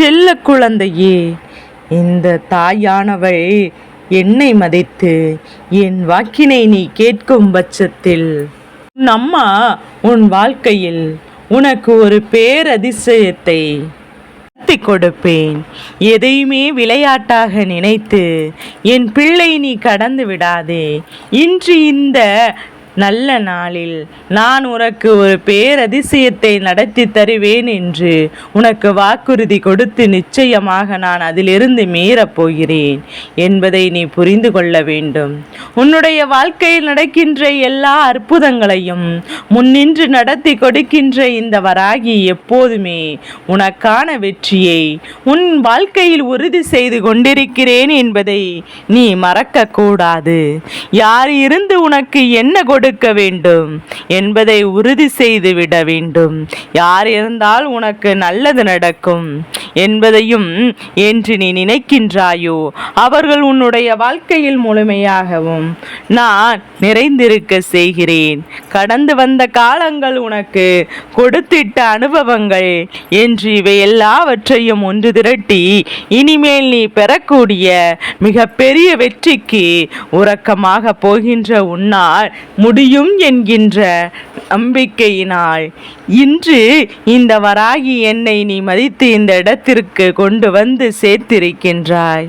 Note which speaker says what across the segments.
Speaker 1: செல்ல குழந்தையே இந்த தாயானவள் என்னை மதித்து என் வாக்கினை நீ கேட்கும் பட்சத்தில் உன் அம்மா உன் வாழ்க்கையில் உனக்கு ஒரு பேரதிசயத்தை நடத்தி கொடுப்பேன். எதையுமே விளையாட்டாக நினைத்து என் பிள்ளை நீ கடந்து விடாதே. இன்று இந்த நல்ல நாளில் நான் உனக்கு ஒரு பேரதிசயத்தை நடத்தி தருவேன் என்று உனக்கு வாக்குறுதி கொடுத்து நிச்சயமாக நான் அதிலிருந்து மீறப் போகிறேன் என்பதை நீ புரிந்து கொள்ள வேண்டும். உன்னுடைய வாழ்க்கையில் நடக்கின்ற எல்லா அற்புதங்களையும் முன்னின்று நடத்தி கொடுக்கின்ற இந்த வராகி எப்போதுமே உனக்கான வெற்றியை உன் வாழ்க்கையில் உறுதி செய்து கொண்டிருக்கிறேன் என்பதை நீ மறக்கக்கூடாது. யார் இருந்து உனக்கு என்ன கொடு கொடுக்க வேண்டும் என்பதை உறுதி செய்து விட வேண்டும். யார் இருந்தால் உனக்கு நல்லது நடக்கும். என்பதையும் என்று நீ நினைக்கின்றாயோ? அவர்கள் உன்னுடைய வாழ்க்கையில் முழுமையாகவும் நான் நிறைந்திருக்க செய்கிறேன். கடந்து வந்த காலங்கள் உனக்கு கொடுத்திட்ட அனுபவங்கள் என்று இவை எல்லாவற்றையும் ஒன்று திரட்டி இனிமேல் நீ பெறக்கூடிய மிகப்பெரிய வெற்றிக்கு உறக்கமாக போகின்ற உன்னால் முடியும் என்கின்ற நம்பிக்கையினால் இன்று இந்த வராகி என்னை நீ மதித்து இந்த இடத்திற்கு கொண்டு வந்து சேர்த்திருக்கின்றாய்.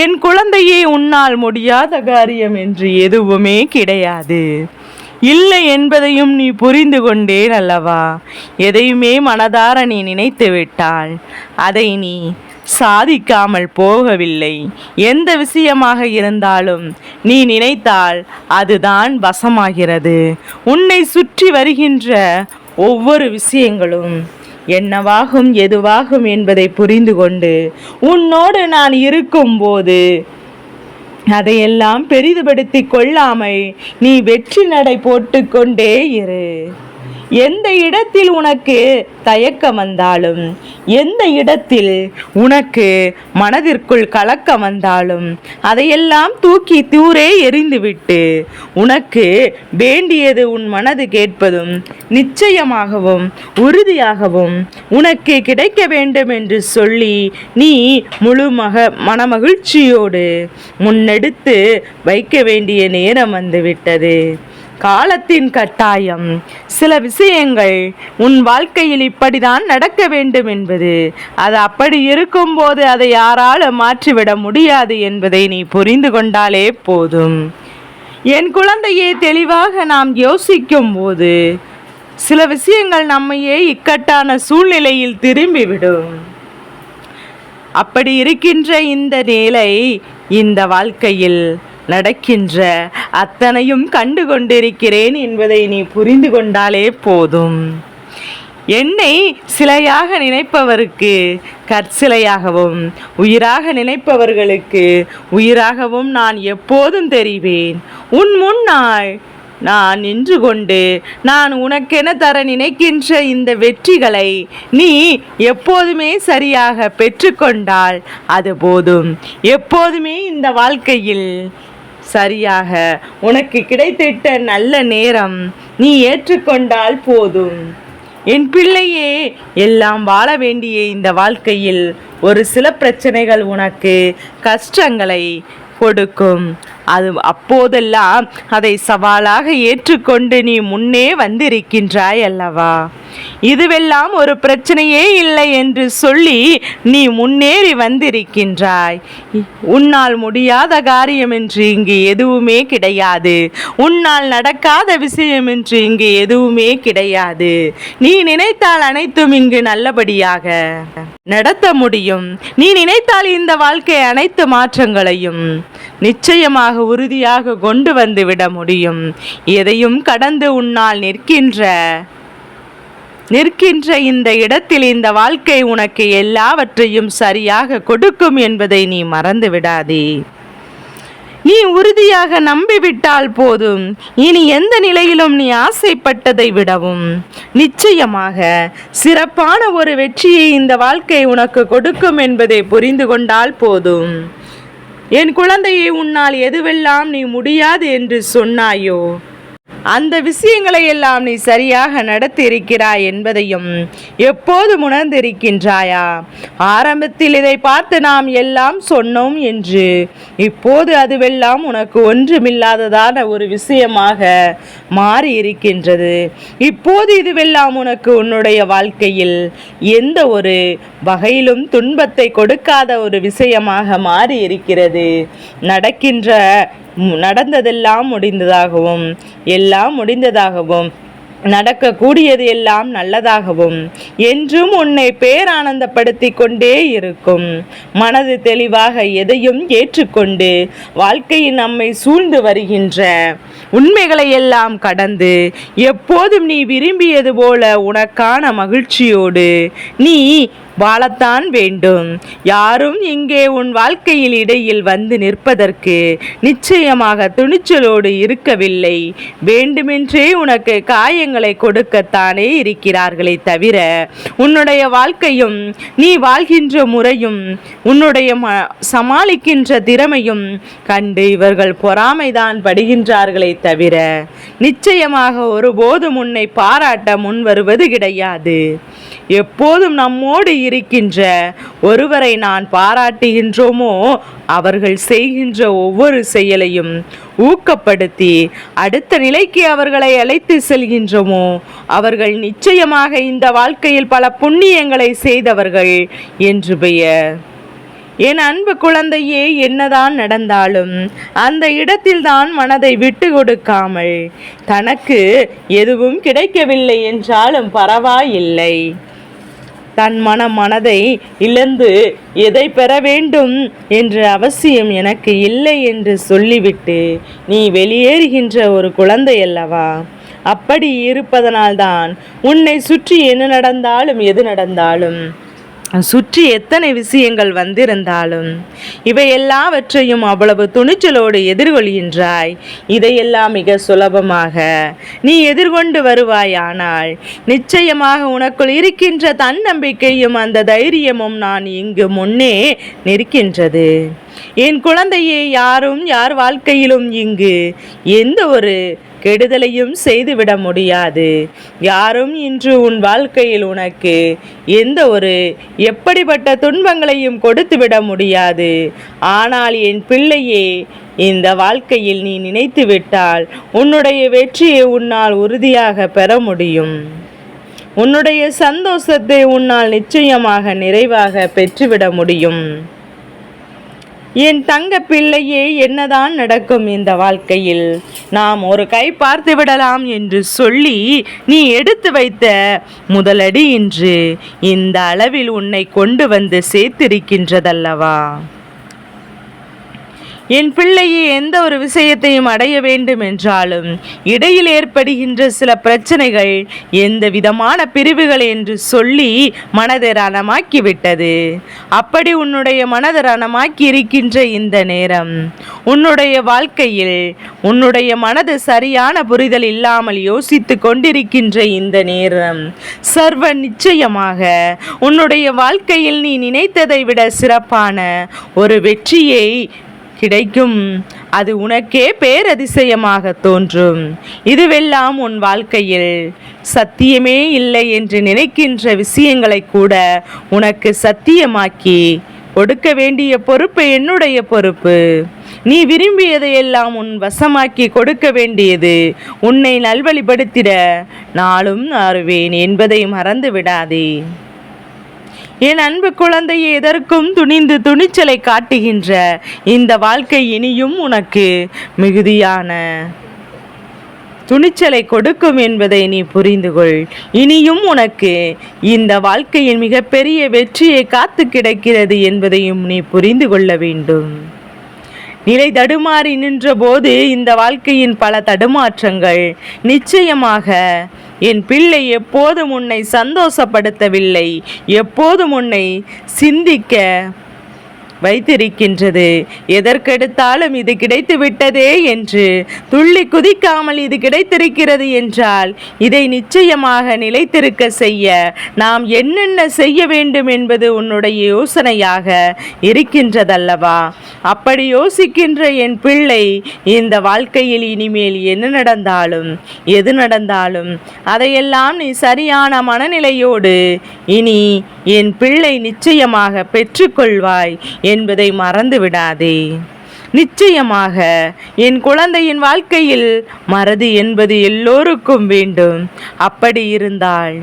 Speaker 1: என் குழந்தையே உன்னால் முடியாத காரியம் என்று எதுவுமே கிடையாது. இல்லை என்பதையும் நீ புரிந்து கொண்டேன் அல்லவா? எதையுமே மனதார நீ நினைத்து விட்டால் அதை நீ சாதிக்காமல் போகவில்லை. எந்த விஷயமாக இருந்தாலும் நீ நினைத்தால் அதுதான் வசமாகிறது. உன்னை சுற்றி வருகின்ற ஒவ்வொரு விஷயங்களும் என்னவாகும் எதுவாகும் என்பதை புரிந்து கொண்டு உன்னோடு நான் இருக்கும்போது அதையெல்லாம் பெரிதுபடுத்தி கொள்ளாமல் நீ வெற்றி நடை போட்டுக்கொண்டே இரு. எந்த இடத்தில் உனக்கு தயக்கம் வந்தாலும் எந்த இடத்தில் உனக்கு மனதிற்குள் கலக்கம் வந்தாலும் அதையெல்லாம் தூக்கி தூரே எறிந்துவிட்டு உனக்கு வேண்டியது உன் மனது கேட்பதும் நிச்சயமாகவும் உறுதியாகவும் உனக்கு கிடைக்க வேண்டும் என்று சொல்லி நீ முழு மக மனமகிழ்ச்சியோடு முன்னெடுத்து வைக்க வேண்டிய நேரம் வந்துவிட்டது. காலத்தின் கட்டாயம். சில விஷயங்கள் உன் வாழ்க்கையில் இப்படிதான் நடக்க வேண்டும் என்பது. அது அப்படி இருக்கும்போது அதை யாராலும் மாற்றிவிட முடியாது என்பதை நீ புரிந்து கொண்டாலே போதும். என் குழந்தையே தெளிவாக நாம் யோசிக்கும் போது சில விஷயங்கள் நம்மையே இக்கட்டான சூழ்நிலையில் திரும்பிவிடும். அப்படி இருக்கின்ற இந்த நிலை இந்த வாழ்க்கையில் நடக்கின்ற அத்தனையும் கண்டு கொண்டிருக்கிறேன் என்பதை நீ புரிந்து கொண்டாலே போதும். என்னை சிலையாக நினைப்பவருக்கு கற்சிலையாகவும் உயிராக நினைப்பவர்களுக்கு உயிராகவும் நான் எப்போதும் தெரிவேன். உன் முன்னாய் நான் நின்று கொண்டு நான் உனக்கென தர நினைக்கின்ற இந்த வெற்றிகளை நீ எப்போதுமே சரியாக பெற்றுக்கொண்டால் அது போதும். எப்போதுமே இந்த வாழ்க்கையில் சரியாக. உனக்கு கிடைத்திட்ட நல்ல நேரம் நீ ஏற்றுக்கொண்டால் போதும். என் பிள்ளையே எல்லாம் வாழ வேண்டிய இந்த வாழ்க்கையில் ஒரு சில பிரச்சனைகள் உனக்கு கஷ்டங்களை கொடுக்கும். அது அப்போதெல்லாம் அதை சவாலாக ஏற்றுக்கொண்டு நீ முன்னே வந்திருக்கின்றாய் அல்லவா? இதுவெல்லாம் ஒரு பிரச்சனையே இல்லை என்று சொல்லி நீ முன்னேறி வந்திருக்கின்றாய். உன்னால் முடியாத காரியம் என்று இங்கு எதுவுமே கிடையாது. உன்னால் நடக்காத விஷயம் என்று இங்கு எதுவுமே கிடையாது. நீ நினைத்தால் அனைத்தும் இங்கு நல்லபடியாக நடத்த முடியும். நீ நினைத்தால் இந்த வாழ்க்கை அனைத்து மாற்றங்களையும் நிச்சயமாக உறுதியாக கொண்டு வந்து விட முடியும். எதையும் கடந்து உன்னால் நிற்கின்ற நிற்கின்ற இந்த இடத்தில் இந்த வாழ்க்கை உனக்கு எல்லாவற்றையும் சரியாக கொடுக்கும் என்பதை நீ மறந்து விடாதே. நீ உறுதியாக நம்பிவிட்டால் போதும். இனி எந்த நிலையிலும் நீ ஆசைப்பட்டதை விடவும். நிச்சயமாக சிறப்பான ஒரு வெற்றியை இந்த வாழ்க்கை உனக்கு கொடுக்கும் என்பதை புரிந்து கொண்டால் போதும். என் குழந்தையை உன்னால் எதுவெல்லாம் நீ முடியாது என்று சொன்னாயோ? அந்த விஷயங்களை எல்லாம் நீ சரியாக நடத்தி இருக்கிறாய் என்பதையும் எப்போது உணர்ந்திருக்கின்றாயா? ஆரம்பத்தில் இதை பார்த்து நாம் எல்லாம் சொன்னோம் என்று. இப்போது அதுவெல்லாம் உனக்கு ஒன்றுமில்லாததான ஒரு விஷயமாக மாறி இருக்கின்றது இப்போது இதுவெல்லாம் உனக்கு உன்னுடைய வாழ்க்கையில் எந்த ஒரு வகையிலும் துன்பத்தை கொடுக்காத ஒரு விஷயமாக மாறி இருக்கிறது நடக்கின்ற நடந்ததெல்லாம் முடிந்ததாகவும் எல்லாம் முடிந்ததாகவும் நடக்கக்கூடியது எல்லாம் நல்லதாகவும் என்றும் உன்னை பேரானந்தப்படுத்தி கொண்டே இருக்கும். மனது தெளிவாக எதையும் ஏற்றுக்கொண்டு வாழ்க்கையில் நம்மை சூழ்ந்து வருகின்ற உண்மைகளை எல்லாம் கடந்து எப்போதும் நீ விரும்பியது போல உனக்கான மகிழ்ச்சியோடு நீ வாழத்தான் வேண்டும். யாரும் இங்கே உன் வாழ்க்கையில் இடையில் வந்து நிற்பதற்கு நிச்சயமாக துணிச்சலோடு இருக்கவில்லை. வேண்டுமென்றே உனக்கு காயங்களை கொடுக்கத்தானே இருக்கிறார்களே தவிர உன்னுடைய வாழ்க்கையும் நீ வாழ்கின்ற முறையும் உன்னுடைய ம சமாளிக்கின்ற திறமையும் கண்டு இவர்கள் பொறாமைதான் படுகின்றார்களே தவிர நிச்சயமாக ஒருபோதும் உன்னை பாராட்ட முன் வருவது கிடையாது. எப்போதும் நம்மோடு இருக்கின்ற ஒருவரை நான் பாராட்டுகின்றோமோ அவர்கள் செய்கின்ற ஒவ்வொரு செயலையும் ஊக்கப்படுத்தி அடுத்த நிலைக்கு அவர்களை அழைத்து செல்கின்றோமோ அவர்கள் நிச்சயமாக இந்த வாழ்க்கையில் பல புண்ணியங்களை செய்தவர்கள் என்று பெயர். என் அன்பு குழந்தையே என்னதான் நடந்தாலும் அந்த இடத்தில்தான் மனதை விட்டு கொடுக்காமல் தனக்கு எதுவும் கிடைக்கவில்லை என்றாலும் பரவாயில்லை. தன் மன மனதை இழந்து எதை பெற வேண்டும் என்ற அவசியம் எனக்கு இல்லை என்று சொல்லிவிட்டு நீ வெளியேறுகின்ற ஒரு குழந்தை அல்லவா அப்படி இருப்பதனால்தான் உன்னை சுற்றி என்ன நடந்தாலும் எது நடந்தாலும் சுற்றி எத்தனை விஷயங்கள் வந்திருந்தாலும் இவை எல்லாவற்றையும் அவ்வளவு துணிச்சலோடு எதிர்கொள்கின்றாய். இதையெல்லாம் மிக சுலபமாக நீ எதிர்கொண்டு வருவாயானால் நிச்சயமாக உனக்குள் இருக்கின்ற தன்னம்பிக்கையும் அந்த தைரியமும் நான் இங்கு முன்னே நிற்கின்றது. என் குழந்தையே யாரும் யார் வாழ்க்கையிலும் இங்கு எந்த ஒரு கெடுதலையும் செய்துவிட முடியாது. யாரும் இன்று உன் வாழ்க்கையில் உனக்கு எந்த ஒரு எப்படிப்பட்ட துன்பங்களையும் கொடுத்துவிட முடியாது. ஆனால் என் பிள்ளையே இந்த வாழ்க்கையில் நீ நினைத்து விட்டால் உன்னுடைய வெற்றியை உன்னால் உறுதியாக பெற முடியும். உன்னுடைய சந்தோஷத்தை உன்னால் நிச்சயமாக நிறைவாக பெற்றுவிட முடியும். என் தங்க பிள்ளையே என்னதான் நடக்கும் இந்த வாழ்க்கையில்? நாம் ஒரு கை பார்த்து விடலாம் என்று சொல்லி நீ எடுத்து வைத்த முதலடி இன்று இந்த அளவில் உன்னை கொண்டு வந்து சேர்த்திருக்கின்றதல்லவா? என் பிள்ளையை எந்த ஒரு விஷயத்தையும் அடைய வேண்டும் என்றாலும் இடையில் ஏற்படுகின்ற சில பிரச்சனைகள் எந்த விதமான பிரிவுகள் என்று சொல்லி மனதை ரணமாக்கிவிட்டது அப்படி உன்னுடைய மனதை ரணமாக்கி இருக்கின்ற இந்த நேரம் உன்னுடைய வாழ்க்கையில் உன்னுடைய மனது சரியான புரிதல் இல்லாமல் யோசித்து கொண்டிருக்கின்ற இந்த நேரம் சர்வ நிச்சயமாக உன்னுடைய வாழ்க்கையில் நீ நினைத்ததை விட சிறப்பான ஒரு வெற்றியை கிடைக்கும். அது உனக்கே பேரதிசயமாக தோன்றும். இதுவெல்லாம் உன் வாழ்க்கையில் சத்தியமே இல்லை என்று நினைக்கின்ற விஷயங்களை கூட உனக்கு சத்தியமாக்கி கொடுக்க வேண்டிய பொறுப்பு என்னுடைய பொறுப்பு. நீ விரும்பியதையெல்லாம் உன் வசமாக்கி கொடுக்க வேண்டியது உன்னை நல்வழிப்படுத்திட நாளும் ஆறுவேன் என்பதை மறந்து விடாதே என் அன்பு குழந்தையை எதற்கும் துணிந்து துணிச்சலை காட்டுகின்ற இந்த வாழ்க்கை இனியும் உனக்கு மிகுதியான துணிச்சலை கொடுக்கும் என்பதை நீ புரிந்து கொள். இனியும் உனக்கு இந்த வாழ்க்கையின் மிகப்பெரிய வெற்றியை காத்து கிடக்கிறது என்பதையும் நீ புரிந்து கொள்ள வேண்டும். நிலை தடுமாறி நின்றபோது இந்த வாழ்க்கையின் பல தடுமாற்றங்கள் நிச்சயமாக என் பிள்ளை எப்போதும் உன்னை சந்தோஷப்படுத்தவில்லை எப்போதும் உன்னை சிந்திக்க வைத்திருக்கின்றது. எதற்கெடுத்தாலும் இது கிடைத்து விட்டதே என்று துள்ளி குதிக்காமல் இது கிடைத்திருக்கிறது என்றால் இதை நிச்சயமாக நிலைத்திருக்க செய்ய நாம் என்னென்ன செய்ய வேண்டும் என்பது உன்னுடைய யோசனையாக இருக்கின்றதல்லவா? அப்படி யோசிக்கின்ற என் பிள்ளை இந்த வாழ்க்கையில் இனிமேல் என்ன நடந்தாலும் எது நடந்தாலும் அதையெல்லாம் நீ சரியான மனநிலையோடு இனி என் பிள்ளை நிச்சயமாக பெற்றுக்கொள்வாய் என்பதை மறந்து விடாதே நிச்சயமாக என் குழந்தையின் வாழ்க்கையில் மறதி என்பது எல்லோருக்கும் வேண்டும். அப்படி இருந்தால்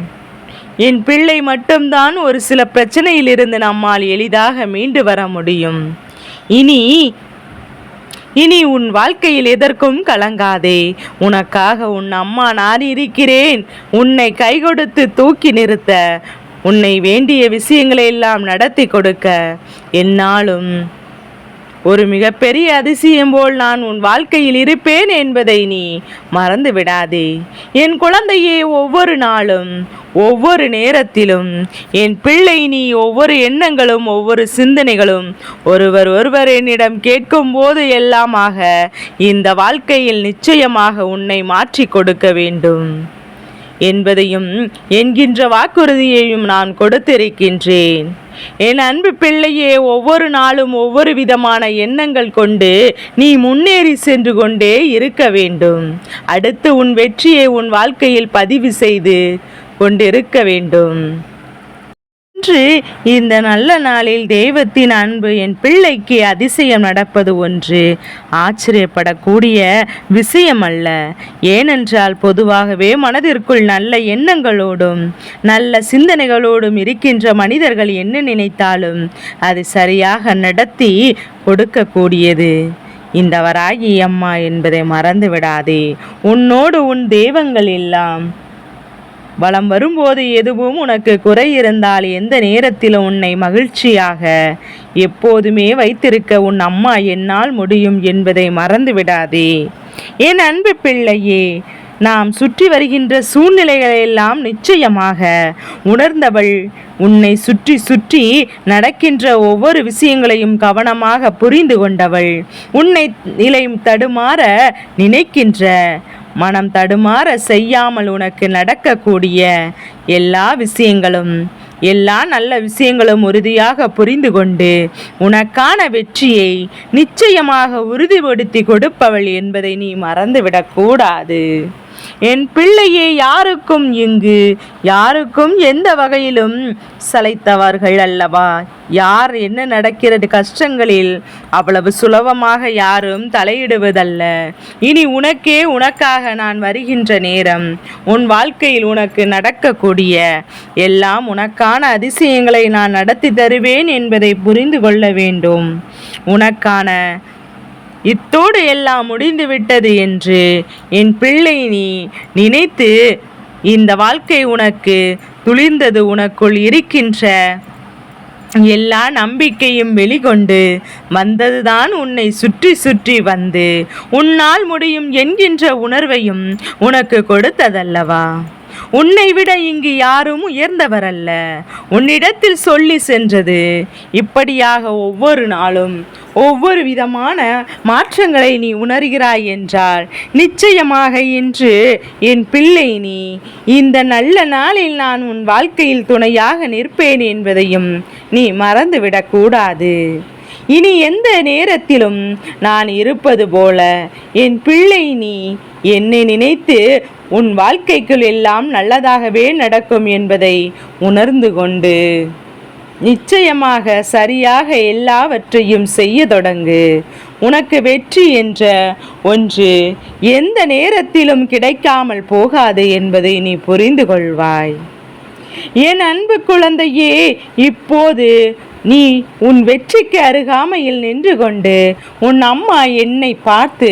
Speaker 1: என் பிள்ளை மட்டும்தான் ஒரு சில பிரச்சனையிலிருந்து நம்மால் எளிதாக மீண்டு வர முடியும். இனி இனி உன் வாழ்க்கையில் எதற்கும் கலங்காதே. உனக்காக உன் அம்மா நான் இருக்கிறேன். உன்னை கை கொடுத்து தூக்கி நிறுத்த உன்னை வேண்டிய விஷயங்களை எல்லாம் நடத்தி கொடுக்க. என்னாலும் ஒரு மிகப்பெரிய அதிசயம் போல் நான் உன் வாழ்க்கையில் இருப்பேன் என்பதை நீ மறந்து விடாதே. என் குழந்தையே ஒவ்வொரு நாளும் ஒவ்வொரு நேரத்திலும் என் பிள்ளை நீ ஒவ்வொரு எண்ணங்களும் ஒவ்வொரு சிந்தனைகளும் ஒருவர் ஒருவர் என்னிடம் கேட்கும் போது எல்லாமாக இந்த வாழ்க்கையில் நிச்சயமாக உன்னை மாற்றி கொடுக்க வேண்டும். என்பதையும் என்கின்ற வாக்குறுதியையும் நான் கொடுத்திருக்கின்றேன். என் அன்பு பிள்ளையே ஒவ்வொரு நாளும் ஒவ்வொரு விதமான எண்ணங்கள் கொண்டு நீ முன்னேறி சென்று கொண்டே இருக்க வேண்டும். அடுத்து உன் வெற்றியை உன் வாழ்க்கையில் பதிவு செய்து கொண்டிருக்க வேண்டும். இன்று இந்த நல்ல நாளில் தெய்வத்தின் அன்பு என் பிள்ளைக்கு அதிசயம் நடப்பது ஒன்று. ஆச்சரியப்படக்கூடிய விஷயம் அல்ல. ஏனென்றால் பொதுவாகவே மனதிற்குள் நல்ல எண்ணங்களோடும் நல்ல சிந்தனைகளோடும் இருக்கின்ற மனிதர்கள் என்ன நினைத்தாலும் அது சரியாக நடத்தி கொடுக்கக்கூடியது. இந்த வராகி அம்மா என்பதை மறந்து விடாதே உன்னோடு உன் தெய்வங்கள் எல்லாம் வளம் வரும்போது எதுவும் உனக்கு குறை இருந்தால் எந்த நேரத்திலும் உன்னை மகிழ்ச்சியாக எப்போதுமே வைத்திருக்க உன் அம்மா என்னால் முடியும் என்பதை மறந்து விடாதே என் அன்பு பிள்ளையே நாம் சுற்றி வருகின்ற சூழ்நிலைகளெல்லாம் நிச்சயமாக உணர்ந்தவள் உன்னை சுற்றி சுற்றி நடக்கின்ற ஒவ்வொரு விஷயங்களையும் கவனமாக புரிந்து கொண்டவள். உன்னை நிலை தடுமாற நினைக்கின்ற மனம் தடுமாற செய்யாமல் உனக்கு நடக்கக்கூடிய எல்லா விஷயங்களும் எல்லா நல்ல விஷயங்களும் உறுதியாக புரிந்து கொண்டு உனக்கான வெற்றியை நிச்சயமாக உறுதிப்படுத்தி கொடுப்பவள் என்பதை நீ மறந்துவிடக்கூடாது என் பிள்ளையே யாருக்கும் இங்கு யாருக்கும் எந்த வகையிலும் சளைத்தவர்கள் அல்லவா? யார் என்ன நடக்கிறது கஷ்டங்களில் அவ்வளவு சுலபமாக யாரும் தலையிடுவதல்ல. இனி உனக்கே உனக்காக நான் வருகின்ற நேரம் உன் வாழ்க்கையில் உனக்கு நடக்கக்கூடிய எல்லாம் உனக்கான அதிசயங்களை நான் நடத்தி தருவேன் என்பதை புரிந்து கொள்ள வேண்டும். உனக்கான இத்தோடு எல்லாம் முடிந்துவிட்டது என்று என் பிள்ளை நீ நினைத்து இந்த வாழ்க்கை உனக்கு துளிர்ந்தது உனக்குள் இருக்கின்ற எல்லா நம்பிக்கையும் வெளிக்கொண்டு வந்ததுதான் உன்னை சுற்றி சுற்றி வந்து உன்னால் முடியும் என்கின்ற உணர்வையும் உனக்கு கொடுத்ததல்லவா? உன்னை விட இங்கு யாரும் உயர்ந்தவர் அல்ல உன்னிடத்தில் சொல்லி சென்றது. இப்படியாக ஒவ்வொரு நாளும் ஒவ்வொரு விதமான மாற்றங்களை நீ உணர்கிறாய் என்றால் நிச்சயமாக இன்று என் பிள்ளை நீ இந்த நல்ல நாளில் நான் உன் வாழ்க்கையில் துணையாக நிற்பேன் என்பதையும் நீ மறந்துவிடக்கூடாது இனி எந்த நேரத்திலும் நான் இருப்பது போல என் பிள்ளை நீ என்னை நினைத்து உன் வாழ்க்கைக்குள் எல்லாம் நல்லதாகவே நடக்கும் என்பதை உணர்ந்து கொண்டு நிச்சயமாக சரியாக எல்லாவற்றையும் செய்ய தொடங்கு. உனக்கு வெற்றி என்ற ஒன்று எந்த நேரத்திலும் கிடைக்காமல் போகாது என்பதை நீ புரிந்து கொள்வாய். என் அன்பு குழந்தையே இப்போது நீ உன் வெற்றிக்கு அருகாமையில் நின்று கொண்டு உன் அம்மா என்னை பார்த்து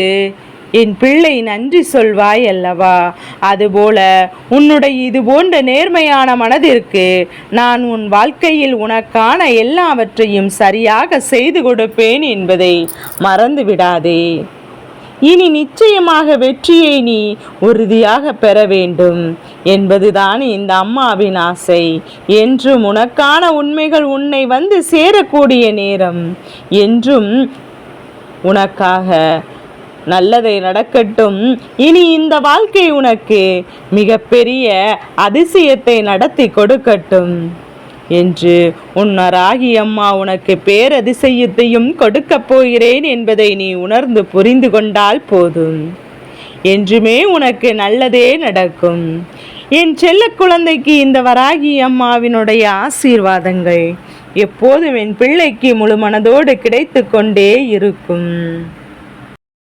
Speaker 1: என் பிள்ளை நன்றி சொல்வாய் அல்லவா? அதுபோல உன்னுடைய இது போன்ற நேர்மையான மனதிற்கு நான் உன் வாழ்க்கையில் உனக்கான எல்லாவற்றையும் சரியாக செய்து கொடுப்பேன் என்பதை மறந்து விடாதே இனி நிச்சயமாக வெற்றியை நீ உறுதியாக பெற வேண்டும். என்பதுதான் இந்த அம்மாவின் ஆசை. என்றும் உனக்கான உண்மைகள் உன்னை வந்து சேரக்கூடிய நேரம். என்றும் உனக்காக நல்லதை நடக்கட்டும். இனி இந்த வாழ்க்கை உனக்கு மிகப்பெரிய அதிசயத்தை நடத்தி கொடுக்கட்டும். என்று உன்னராகி அம்மா உனக்கு பேரதிசயத்தையும் கொடுக்கப் போகிறேன் என்பதை நீ உணர்ந்து புரிந்து கொண்டால் போதும். என்றுமே உனக்கு நல்லதே நடக்கும். என் செல்ல குழந்தைக்கு இந்த வராகி அம்மாவினுடைய ஆசீர்வாதங்கள் எப்போதும் என் பிள்ளைக்கு முழு மனதோடு கிடைத்து கொண்டே இருக்கும்.